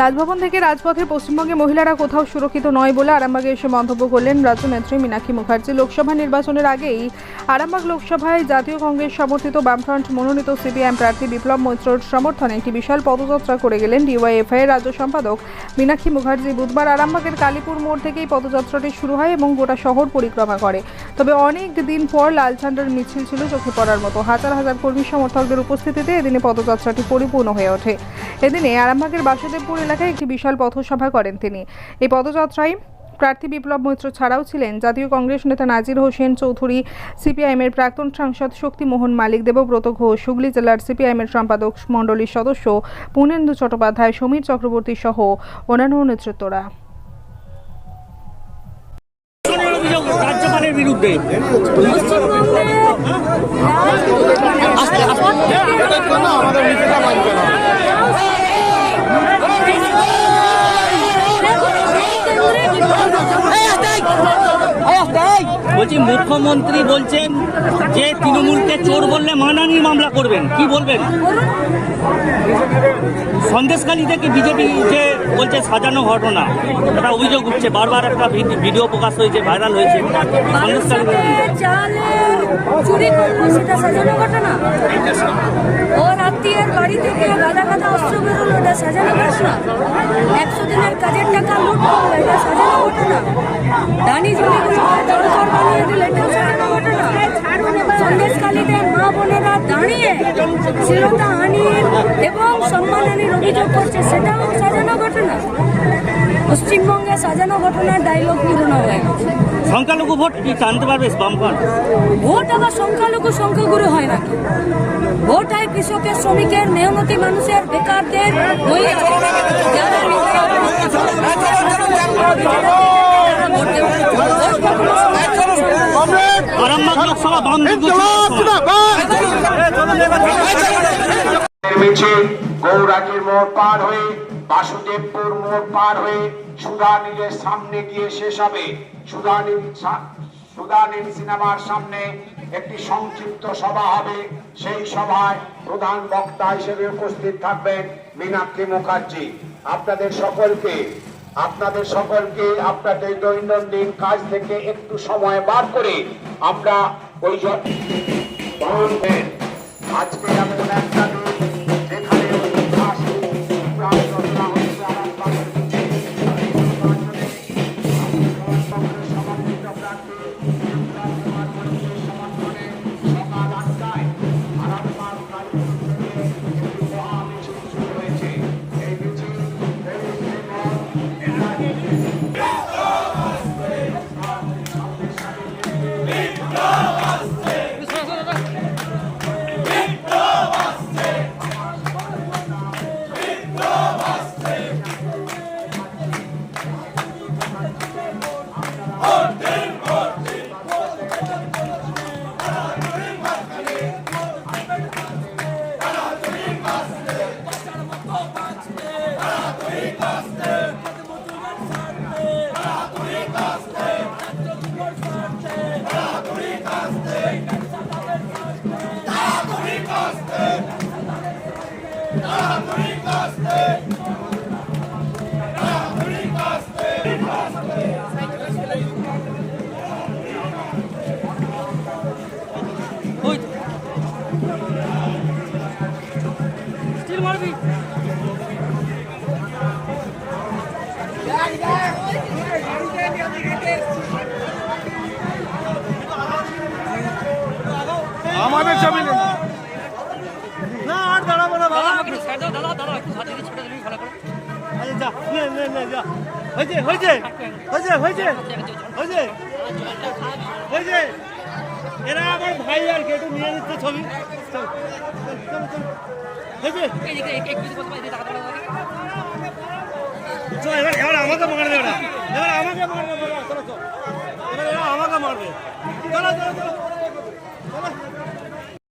রাজভবন থেকে রাজপথে পশ্চিমবঙ্গে মহিলারা কোথাও সুরক্ষিত নয় বলে আরামবাগে এসে মন্তব্য করলেন রাজ্যনেত্রী মীনাক্ষী মুখার্জি। লোকসভা নির্বাচনের আগেই আরামবাগ লোকসভায় জাতীয় কংগ্রেস সমর্থিত বামফ্রন্ট মনোনীত সিপিআইএম প্রার্থী বিপ্লব মৈত্রর সমর্থনে একটি বিশাল পদযাত্রা করে গেলেন ডিওয়াইএফআই এর রাজ্য সম্পাদক মীনাক্ষী মুখার্জি। বুধবার আরামবাগের কালীপুর মোড় থেকেই পদযাত্রাটি শুরু হয় এবং গোটা শহর পরিক্রমা করে। তবে অনেক দিন পর লাল ঝান্ডার মিছিল ছিল চোখে পড়ার মতো। হাজার হাজার কর্মী সমর্থকদের উপস্থিতিতে এদিনে পদযাত্রাটি পরিপূর্ণ হয়ে ওঠে। এদিনে আরামবাগের বাসুদেবপুর এলাকায় একটি বিশাল পথসভা করেন তিনি। এই পদযাত্রায় প্রার্থী বিপ্লব মৈত্র ছাড়াও ছিলেন। জাতীয় কংগ্রেস নেতা নাজির হোসেন চৌধুরী সিপিআইএমের প্রাক্তন সাংসদ শক্তিমোহন মালিক দেবব্রত ঘোষ হুগলি জেলার সিপিআইএমের সম্পাদক মণ্ডলীর সদস্য পুনেন্দু চট্টোপাধ্যায় সমীর চক্রবর্তী সহ অন্যান্য নেতৃত্বরা। রাজ্যপালের বিরুদ্ধে। বলছি মুখ্যমন্ত্রী বলছেন যে তৃণমূলকে চোর বললে মানানি মামলা করবেন। কি বলবেন? সন্দেশখালী থেকে বিজেপি যে বলছে সাজানো ঘটনা, একটা অভিযোগ উঠছে, বারবার একটা ভিডিও প্রকাশ হয়েছে, ভাইরাল হয়েছে। একশো দিনের কাজের টাকা লুট করল, এটা সাজানো ঘটনা? দানি জমিগুলোকে দাঁড়িয়ে শ্রীলতা হানির এবং সম্মানহানির অভিযোগ করছে সেটাও সাজানো ঘটনা। পশ্চিমবঙ্গে সাজানো ঘটনার ডায়লগ পুরনো হয়ে গেছে সংখ্যালঘু ভোট কি জানতে পারবে বামফ্রন্ট? ভোট আবার সংখ্যালঘু সংখ্যাগুরু হয় নাকি ভোট হয় কৃষকের শ্রমিকের মেহনতি মানুষের বেকারদের মহিলাদের, যারা আরামবাগ লোকসভা বাম মিছিল গৌরাটির মোড় পার হয়ে, বাসুদেবপুর মোড় পার হয়ে সুধানীলের সামনে গিয়ে শেষ হবে সুধানীল সুধানীল সিনেমার সামনে একটি সংক্ষিপ্ত সভা হবে সেই সভায় প্রধান বক্তা হিসেবে উপস্থিত থাকবেন মীনাক্ষী মুখার্জি আপনাদের সকলকে আপনাদের সকলকে আপনাদের দৈনন্দিন কাজ থেকে একটু সময় বার করে আমরা ওই জ- বাঁধবেন। আজকে এমন একটা দিন Still want to be. আমাদের ছবি নেই। না আর দাঁড়াবো না বাবা। আরে যা নে নে নে যা। হয়েছে হয়েছে হয়েছে হয়েছে হয়েছে। হয়েছে। এরা আমার ভাই আর কি একটু নিয়ে নিচ্ছে ছবি। হয়েছে। চল, এবার এবার আমাকে মারবে ওরা এবার আমাকে মারবে চলো চলো। এবার এরা আমাকে মারবে। চলো চলো চলো। 好嘞。